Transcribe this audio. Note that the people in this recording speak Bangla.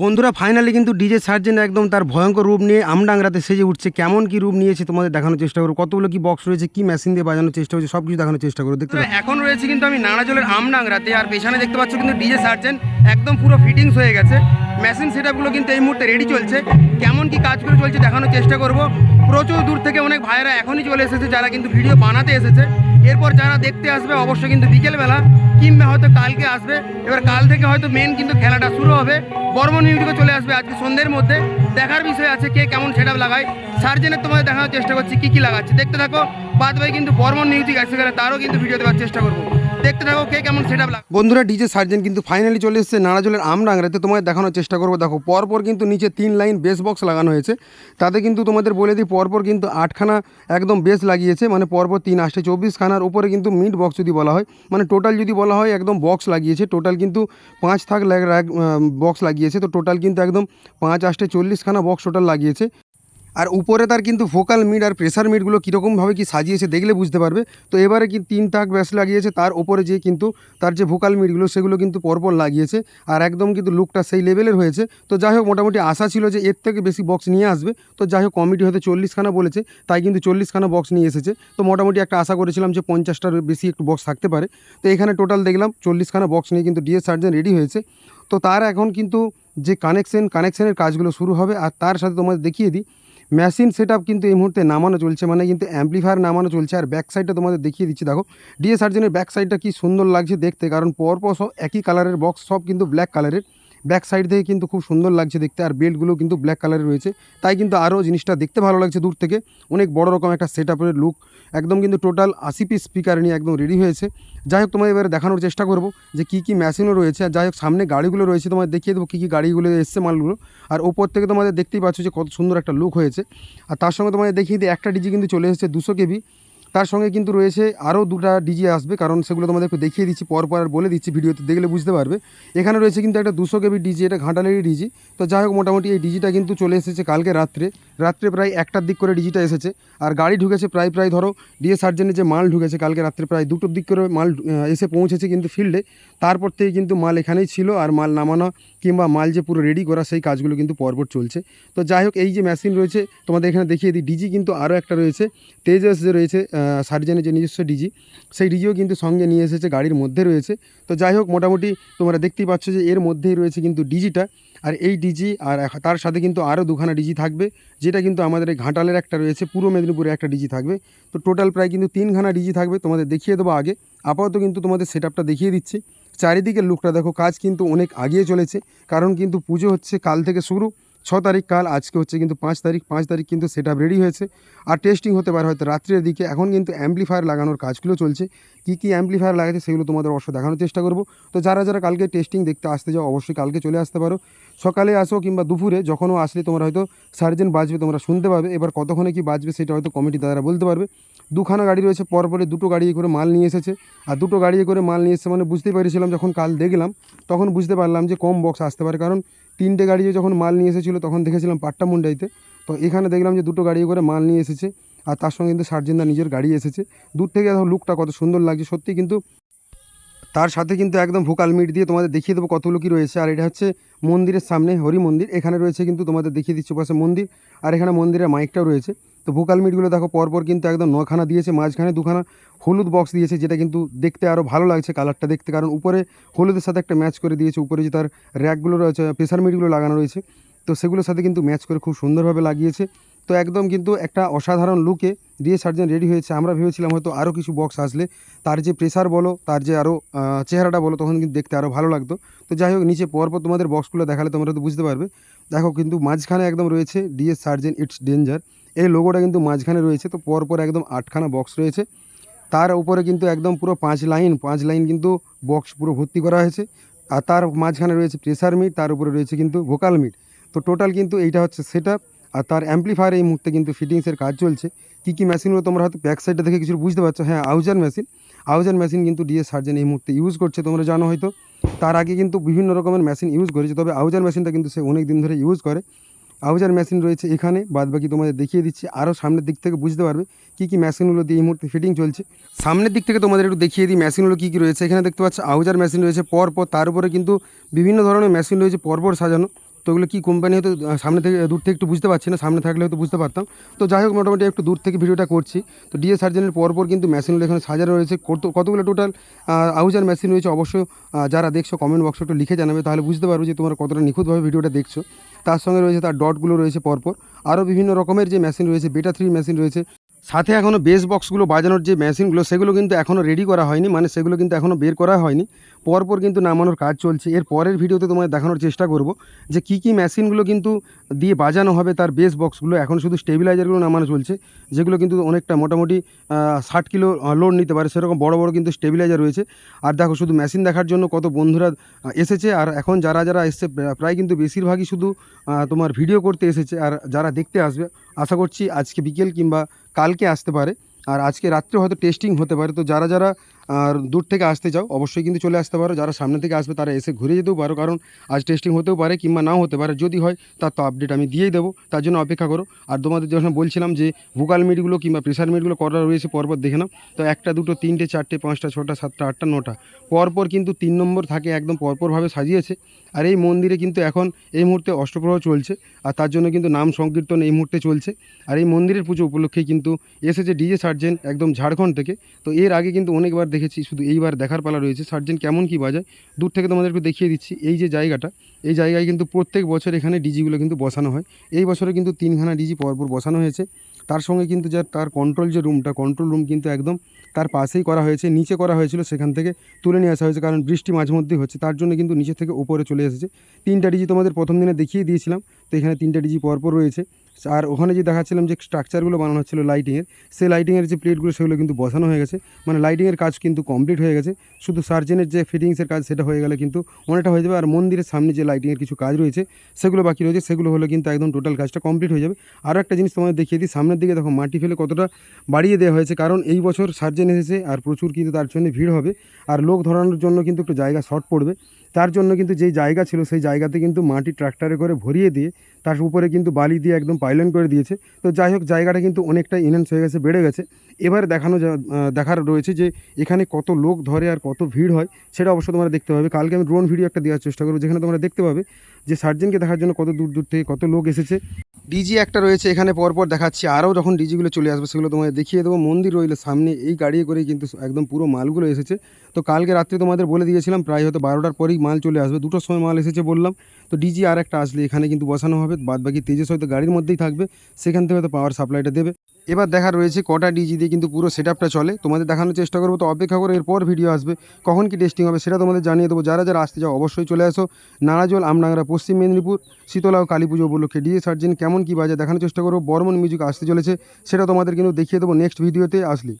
বন্ধুরা ফাইনালি কিন্তু ডিজে সার্জেন একদম তার ভয়ঙ্কর রূপ নিয়ে আমডাংরাতে সেজে উঠছে। কেমন কি রূপ নিয়েছে তোমাদের দেখানোর চেষ্টা করব। কতগুলো কি বক্স রয়েছে, কি মেশিন দিয়ে বাজানোর চেষ্টা হচ্ছে সব কিছু দেখানোর চেষ্টা করব। দেখতে এখন রয়েছে কিন্তু আমি নানা নানাজলের আমডাংরাতে আর পেছনে দেখতে পাচ্ছ কিন্তু ডিজে সার্জেন একদম পুরো ফিটিংস হয়ে গেছে। মেশিন সেটআপগুলো কিন্তু এই মুহূর্তে রেডি চলছে। কেমন কি কাজগুলো চলছে দেখানোর চেষ্টা করব। প্রচুর দূর থেকে অনেক ভাইরা এখনই চলে এসেছে, যারা কিন্তু ভিডিও বানাতে এসেছে। এরপর যারা দেখতে আসবে, অবশ্যই কিন্তু বিকেলবেলা, কিংবা হয়তো কালকে আসবে। এবার কাল থেকে হয়তো মেন কিন্তু খেলাটা শুরু হবে। বর্মন মিউজিকও চলে আসবে আজকে সন্ধ্যের মধ্যে। দেখার বিষয় আছে কে কেমন সেটআপ লাগায়। সার্জেনের তোমাদের দেখানোর চেষ্টা করছি, কী কী লাগাচ্ছে। দেখতে থাকো, বাদ ভাই কিন্তু বর্মন মিউজিক আসতে গেলে তারও কিন্তু ভিডিও দেওয়ার চেষ্টা করব। দেখতে থাকো কে কেমন সেটআপ লাগায় বন্ধুরা ডিজে সার্জেন কিন্তু ফাইনালি চলে এসেছে নাড়াজলের আমডাংরাতে তোমাদের দেখানোর চেষ্টা করব। দেখো, পরপর কিন্তু নিচে তিন লাইন বেস বক্স লাগানো হয়েছে। তাতে কিন্তু তোমাদের বলে দিই, পরপর কিন্তু আটখানা একদম বেস লাগিয়েছে। মানে পরপর তিন আসছে। চব্বিশ খানার উপরে কিন্তু মিড বক্স যদি বলা হয় মানে টোটাল যদি বলা হয় একদম বক্স লাগিয়েছে। টোটাল কিন্তু পাঁচ থাক বক্স লাগিয়েছে। তো টোটাল কিন্তু একদম পাঁচ আসতে চল্লিশখানা বক্স টোটাল লাগিয়েছে। আর উপরে তার কিন্তু ভোকাল মিড আর প্রেসার মিডগুলো কীরকমভাবে কি সাজিয়েছে দেখলে বুঝতে পারবে। তো এবারে কি তিন তাক ব্যাস লাগিয়েছে, তার উপরে যে কিন্তু তার যে ভোকাল মিডগুলো সেগুলো কিন্তু পরপর লাগিয়েছে আর একদম কিন্তু লুকটা সেই লেভেলের হয়েছে। তো যাই হোক, মোটামুটি আশা ছিল যে এর থেকে বেশি বক্স নিয়ে আসবে। তো যাই হোক কমিটি হয়তো চল্লিশখানা বলেছে, তাই কিন্তু চল্লিশখানা বক্স নিয়ে এসেছে। তো মোটামুটি একটা আশা করেছিলাম যে পঞ্চাশটার বেশি একটু বক্স থাকতে পারে। তো এখানে টোটাল দেখলাম চল্লিশখানা বক্স নিয়ে কিন্তু ডিএস সার্জেন রেডি হয়েছে। তো তার এখন কিন্তু যে কানেকশন কানেকশনের কাজগুলো শুরু হবে আর তার সাথে তোমাদের দেখিয়ে দিই। মেশিন সেট কিন্তু এই মুহূর্তে নামানো চলছে মানে কিন্তু অ্যাম্পলিফায়ার নামানো চলছে। আর ব্যাক সাইডটা তোমাদের দেখিয়ে দিচ্ছি, দেখো। ডিএ সার্জেনের ব্যাক সাইডটা কী সুন্দর লাগছে দেখতে, কারণ পরপর সব একই কালারের বক্স সব কিন্তু ব্ল্যাক কালারের ব্যাক সাইড থেকে কিন্তু খুব সুন্দর লাগছে দেখতে, আর বেল্টগুলো কিন্তু ব্ল্যাক কালারের রয়েছে। তাই কিন্তু আরও জিনিসটা দেখতে ভালো লাগছে দূর থেকে। অনেক বড় রকম একটা সেট আপের লুক একদম কিন্তু টোটাল আশি পিস স্পিকার নিয়ে একদম রেডি হয়েছে। যাই হোক তোমার এবারে দেখানোর চেষ্টা করব যে কী কী মেশিনও রয়েছে। আর যাই হোক, সামনে গাড়িগুলো রয়েছে তোমাদের দেখিয়ে দেবো কী কী গাড়িগুলো এসছে মালগুলো। আর ওপর থেকে তোমাদের দেখতেই পাচ্ছ যে কত সুন্দর একটা লুক হয়েছে। আর তার সঙ্গে তোমাদের দেখিয়ে দিই, একটা ডিজি কিন্তু চলে এসেছে দুশো কেবি। তার সঙ্গে কিন্তু রয়েছে আরও দুটা ডিজি আসবে, কারণ সেগুলো তোমাদের একটু দেখিয়ে দিচ্ছি পর পর আর বলে দিচ্ছি ভিডিওতে, দেখলে বুঝতে পারবে। এখানে রয়েছে কিন্তু একটা দুশো কেবি ডিজি এটা ঘাটালেরই ডিজি তো যাই হোক, মোটামুটি এই ডিজিটা কিন্তু চলে এসেছে কালকে রাত্রে। রাত্রে প্রায় একটার দিক করে ডিজিটা এসেছে। আর গাড়ি ঢুকেছে প্রায় প্রায় ধরো ডিএ সার্জেনের যে মাল ঢুকেছে কালকে রাত্রে প্রায় দুটোর দিক করে মাল এসে পৌঁছেছে কিন্তু ফিল্ডে তারপর থেকে কিন্তু মাল এখানেই ছিল, আর মাল নামানো কিংবা মাল যে পুরো রেডি করা, সেই কাজগুলো কিন্তু পরপর চলছে। তো যাই হোক, এই যে মেশিন রয়েছে, তোমাদের এখানে দেখিয়ে দিই। ডিজি কিন্তু আরও একটা রয়েছে। তেজাস যে রয়েছে সার্জেনের যে নিজস্ব ডিজি, সেই ডিজিও কিন্তু সঙ্গে নিয়ে এসেছে, গাড়ির মধ্যে রয়েছে। তো যাই হোক, মোটামুটি তোমরা দেখতেই পাচ্ছ যে এর মধ্যেই রয়েছে কিন্তু ডিজিটা। আর এই ডিজি আর তার সাথে কিন্তু আরও দুখানা ডিজি থাকবে, যেটা কিন্তু আমাদের এই ঘাটালের একটা রয়েছে, পূর্ব মেদিনীপুরে একটা ডিজি থাকবে। তো টোটাল প্রায় কিন্তু তিনখানা ডিজি থাকবে, তোমাদের দেখিয়ে দেবো আগে। আপাতত কিন্তু তোমাদের সেট দেখিয়ে দিচ্ছি। চারিদিকের লুকটা দেখো, কাজ কিন্তু অনেক আগিয়ে চলেছে, কারণ কিন্তু পুজো হচ্ছে কাল থেকে শুরু। ছ তারিখ কাল, আজকে হচ্ছে কিন্তু পাঁচ তারিখ পাঁচ তারিখ কিন্তু সেট রেডি হয়েছে। আর টেস্টিং হতে পারে হয়তো রাত্রের দিকে। এখন কিন্তু অ্যাম্পলিফায়ার লাগানোর কাজগুলো চলছে। কী কী অ্যাম্পলিফায়ার লাগাচ্ছে সেগুলো তোমাদের অবশ্যই দেখানোর চেষ্টা করব। তো যারা যারা কালকে টেস্টিং দেখতে আসতে যাও অবশ্যই কালকে চলে আসতে পারো। সকালে আসো কিংবা দুপুরে, যখনও আসলে তোমরা হয়তো সার্জেন বাজবে, তোমরা শুনতে পাবে। এবার কতক্ষণে কি বাজবে সেটা হয়তো কমিটি দাদারা বলতে পারবে। দুখানা গাড়ি রয়েছে পরপরে দুটো গাড়ি করে মাল নিয়ে এসেছে। আর দুটো গাড়ি করে মাল নিয়ে এসেছে মানে বুঝতেই পেরেছিলাম, যখন কাল দেখলাম, তখন বুঝতে পারলাম যে কম বক্স আসতে পারে। কারণ তিনটে গাড়ি যখন মাল নিয়ে এসেছিল, তখন দেখেছিলাম পাট্টা মুন্ডাইতে। তো এখানে দেখলাম যে দুটো গাড়ি করে মাল নিয়ে এসেছে, আর তার সঙ্গে কিন্তু সার্জেনদা নিজের গাড়ি এসেছে। দূর থেকে এখন লুকটা কত সুন্দর লাগছে। সত্যি কিন্তু তার সাথে কিন্তু একদম ভোকাল মিট দিয়ে তোমাদের দেখিয়ে দেবো কতগুলো কী রয়েছে। আর এটা হচ্ছে মন্দিরের সামনে, হরি মন্দির। এখানে রয়েছে কিন্তু তোমাদের দেখিয়ে দিচ্ছে পাশে মন্দির, আর এখানে মন্দিরের মাইকটাও রয়েছে। তো ভোকাল মিটগুলো দেখো পরপর কিন্তু একদম নখানা দিয়েছে, মাঝখানে দুখানা হলুদ বক্স দিয়েছে, যেটা কিন্তু দেখতে আরও ভালো লাগছে কালারটা দেখতে। কারণ উপরে হলুদের সাথে একটা ম্যাচ করে দিয়েছে, উপরে যে তার র্যাকগুলো রয়েছে প্রেশার মিটগুলো লাগানো রয়েছে, তো সেগুলোর সাথে কিন্তু ম্যাচ করে খুব সুন্দরভাবে লাগিয়েছে। তো একদম কিন্তু একটা অসাধারণ লুকে দিয়ে সার্জেন রেডি হয়েছে। আমরা ভেবেছিলাম হয়তো আরও কিছু বক্স আসলে, তার যে প্রেসার বলো, তার যে আরও চেহারাটা বলো, তখন কিন্তু দেখতে আরও ভালো লাগতো। তো যাই হোক, নিচে পরপর তোমাদের বক্সগুলো দেখালে তোমরা তো বুঝতে পারবে। দেখো কিন্তু মাঝখানে একদম রয়েছে ডিএস সার্জেন ইটস ডেঞ্জার এই লোগোটা কিন্তু মাঝখানে রয়েছে, তো পরপর একদম আটখানা বক্স রয়েছে। তার উপরে কিন্তু একদম পুরো পাঁচ লাইন পাঁচ লাইন কিন্তু বক্স পুরো ভর্তি করা হয়েছে। আর তার মাঝখানে রয়েছে প্রেসার মিট তার উপরে রয়েছে কিন্তু ভোকাল মিট তো টোটাল কিন্তু এইটা হচ্ছে সেট আর তার অ্যাম্পলিফায়ার এই মুহূর্তে কিন্তু ফিটিংসের কাজ চলছে। কী কী মেশিনগুলো তোমরা হয়তো ব্যাক সাইডে দেখে কিছু বুঝতে পারছ। হ্যাঁ আউজার মেশিন আউজার মেশিন কিন্তু ডিএস সার্জেন এই মুহূর্তে ইউজ করছে, তোমরা জানো হয়তো। তার আগে কিন্তু বিভিন্ন রকমের মেশিন ইউজ করেছে, তবে আউজার মেশিনটা কিন্তু সে অনেক দিন ধরে ইউজ করে। আউজার মেশিন রয়েছে এখানে, বাদবাকি তোমাদের দেখিয়ে দিচ্ছি। আরও সামনের দিক থেকে বুঝতে পারবে কী কী মেশিনগুলো দিয়ে এই মুহূর্তে ফিটিং চলছে। সামনের দিক থেকে তোমাদের একটু দেখিয়ে দিই মেশিনগুলো কী কী রয়েছে। এখানে দেখতে পাচ্ছ আউজার মেশিন রয়েছে, পরপর তার উপরে কিন্তু বিভিন্ন ধরনের মেশিন রয়েছে, পরপর সাজানো। তো ওগুলো কী কোম্পানি হয়তো সামনে থেকে, দূর থেকে একটু বুঝতে পারছি না, সামনে থাকলে হয়তো বুঝতে পারতাম। তো যাই হোক, মোটামুটি একটু দূর থেকে ভিডিওটা করছি। তো ডিএ সার্জেনের পরপর কিন্তু মেশিনগুলো এখানে সাজানো রয়েছে। কত, কতগুলো টোটাল আউজার মেশিন রয়েছে অবশ্যই যারা দেখছ কমেন্ট বক্সে একটু লিখে জানাবে, তাহলে বুঝতে পারবে যে তোমরা কতটা নিখুঁতভাবে ভিডিওটা দেখছ। তার সঙ্গে রয়েছে, তার ডটগুলো রয়েছে পরপর। আরও বিভিন্ন রকমের যে মেশিন রয়েছে বেটা থ্রি মেশিন রয়েছে। সাথে এখনও বেস বক্সগুলো বাজানোর যে মেশিনগুলো সেগুলো কিন্তু এখনও রেডি করা হয়নি। মানে সেগুলো কিন্তু এখনও বের করা হয়নি। পরপর কিন্তু নামানোর কাজ চলছে। এর পরের ভিডিওতে তোমায় দেখানোর চেষ্টা করব যে কী কী মেশিনগুলো কিন্তু দিয়ে বাজানো হবে, তার বেস বক্সগুলো এখন শুধু স্টেবিলাইজারগুলো নামানো চলছে, যেগুলো কিন্তু অনেকটা মোটামুটি ষাট কিলো লোড নিতে পারে। সেরকম বড় বড় কিন্তু স্টেবিলাইজার রয়েছে। আর দেখো শুধু মেশিন দেখার জন্য কত বন্ধুরা এসেছে। আর এখন যারা যারা এসছে প্রায় কিন্তু বেশিরভাগই শুধু তোমার ভিডিও করতে এসেছে। আর যারা দেখতে আসবে, আশা করছি আজকে বিকেল কিংবা কালকে আসতে পারে। আর আজকে রাত্রে হয়তো টেস্টিং হতে পারে। তো যারা যারা আর দূর থেকে আসতে চাও, অবশ্যই কিন্তু চলে আসতে পারো। যারা সামনে থেকে আসবে, তারা এসে ঘুরে যেতেও পারো। কারণ আজ টেস্টিং হতেও পারে কিংবা নাও হতে পারে। যদি হয়, তার তো আপডেট আমি দিয়েই দেবো। তার জন্য অপেক্ষা করো। আর তোমাদের যখন বলছিলাম যে ভোকাল মিটগুলো কিংবা প্রেশার মিটগুলো করা রয়েছে, পরপর দেখে নাও। তো একটা, দুটো, তিনটে, চারটে, পাঁচটা, ছটা, সাতটা, আটটা, নটা। পরপর কিন্তু তিন নম্বর থাকে, একদম পরপরভাবে সাজিয়েছে। আর এই মন্দিরে কিন্তু এখন এই মুহূর্তে অষ্টপ্রহর চলছে। আর তার জন্য কিন্তু নাম সংকীর্তন এই মুহূর্তে চলছে। আর এই মন্দিরের পুজো উপলক্ষে কিন্তু এসেছে ডিজে সার্জেন একদম ঝাড়খণ্ড থেকে। তো এর আগে কিন্তু অনেকবার দেখেছি, শুধু এইবার দেখার পালা রয়েছে। সার্জেন কেমন কি বাজায়? দূর থেকে তোমাদের একটু দেখিয়ে দিচ্ছি, এই যে জায়গাটা, এই জায়গায় কিন্তু প্রত্যেক বছর এখানে ডিজিগুলো কিন্তু বসানো হয়। এই বছরে কিন্তু তিনখানা ডিজি পরপর বসানো হয়েছে। তার সঙ্গে কিন্তু যা, তার কন্ট্রোল যে রুমটা কন্ট্রোল রুম কিন্তু একদম তার পাশেই করা হয়েছে, নিচে করা হয়েছিল, সেখান থেকে তুলে নিয়ে আসা হয়েছে, কারণ বৃষ্টি মাঝে মধ্যেই হচ্ছে, তার জন্য কিন্তু নিচে থেকে উপরে চলে এসেছে। তিনটা ডিজি তোমাদের প্রথম দিনে দেখিয়ে দিয়েছিলাম, তো এখানে তিনটা ডিজি পরপর রয়েছে। আর ওখানে যে দেখাচ্ছিলাম যে স্ট্রাকচারগুলো বানানো হচ্ছিল লাইটিংয়ের সেই লাইটিংয়ের যে প্লেটগুলো সেগুলো কিন্তু বসানো হয়ে গেছে। মানে লাইটিংয়ের কাজ কিন্তু কমপ্লিট হয়ে গেছে। শুধু সার্জেনের যে ফিটিংসের কাজ, সেটা হয়ে গেলে কিন্তু অনেকটা হয়ে যাবে। আর মন্দিরের সামনে যে লাইটিংয়ের কিছু কাজ রয়েছে, সেগুলো বাকি রয়েছে। সেগুলো হলে কিন্তু একদম টোটাল কাজটা কমপ্লিট হয়ে যাবে। আরও একটা জিনিস তোমাদের দেখিয়ে দিই। সামনের দিকে দেখো, মাটি ফেলে কতটা বাড়িয়ে দেওয়া হয়েছে। কারণ এই বছর সার্জেন এসেছে আর প্রচুর কিন্তু তার জন্য ভিড় হবে। আর লোক ধরানোর জন্য কিন্তু একটু জায়গা শর্ট পড়বে। তার জন্য কিন্তু যেই জায়গা ছিল সেই জায়গাতে কিন্তু মাটি ট্রাক্টরে করে ভরিয়ে দিয়ে তার উপরে কিন্তু বালি দিয়ে একদম পাইলন করে দিয়েছে। তো যাই হোক, জায়গাটা কিন্তু অনেকটা ইনহেন্স হয়ে গেছে, বেড়ে গেছে। এবার দেখানো দেখার রয়েছে যে এখানে কত লোক ধরে আর কত ভিড় হয়, সেটা অবশ্য তোমরা দেখতে পাবে। কালকে আমি ড্রোন ভিডিও একটা দেওয়ার চেষ্টা করব, যেখানে তোমরা দেখতে পাবে যে সার্জেনকে দেখার জন্য কত দূর দূর থেকে কত লোক এসেছে। ডিজি একটা রয়েছে, এখানে পরপর দেখাচ্ছি। আরও যখন ডিজিগুলো চলে আসবে, সেগুলো তোমাদের দেখিয়ে দেবো। মন্দির রইলে সামনে, এই গাড়ি করেই কিন্তু একদম পুরো মালগুলো এসেছে। তো কালকে রাত্রে তোমাদের বলে দিয়েছিলাম, প্রায় হয়তো বারোটার পরেই মাল চলে আসবে। দুটোর সময় মাল এসেছে বললাম। তো ডিজি আর একটা আসলে এখানে কিন্তু বসানো হবে। বাদ বাকি তেজস হয়তো গাড়ির মধ্যেই থাকবে। সেখান থেকে হয়তো পাওয়ার সাপ্লাইটা দেবে। এবার দেখা রয়েছে কটা ডিজি দিয়ে কিন্তু পুরো সেট আপটা চলে। তোমাদের দেখানোর চেষ্টা করব তো অপেক্ষা করো, এরপর ভিডিও আসবে। কখন কি টেস্টিং হবে সেটা তোমাদের জানিয়ে দেবো। যারা যারা আসতে যাও অবশ্যই চলে আসো। নারাজল আমনাগরা পশ্চিম মেদিনীপুর, শীতলা ও কালী পুজো উপলক্ষে ডিজে সার্জেন কেমন কী বাজে দেখানোর চেষ্টা করব। বর্মন মিউজিক আসতে চলেছে, সেটা তোমাদের কিন্তু দেখিয়ে দেবো নেক্সট ভিডিওতে আসলে।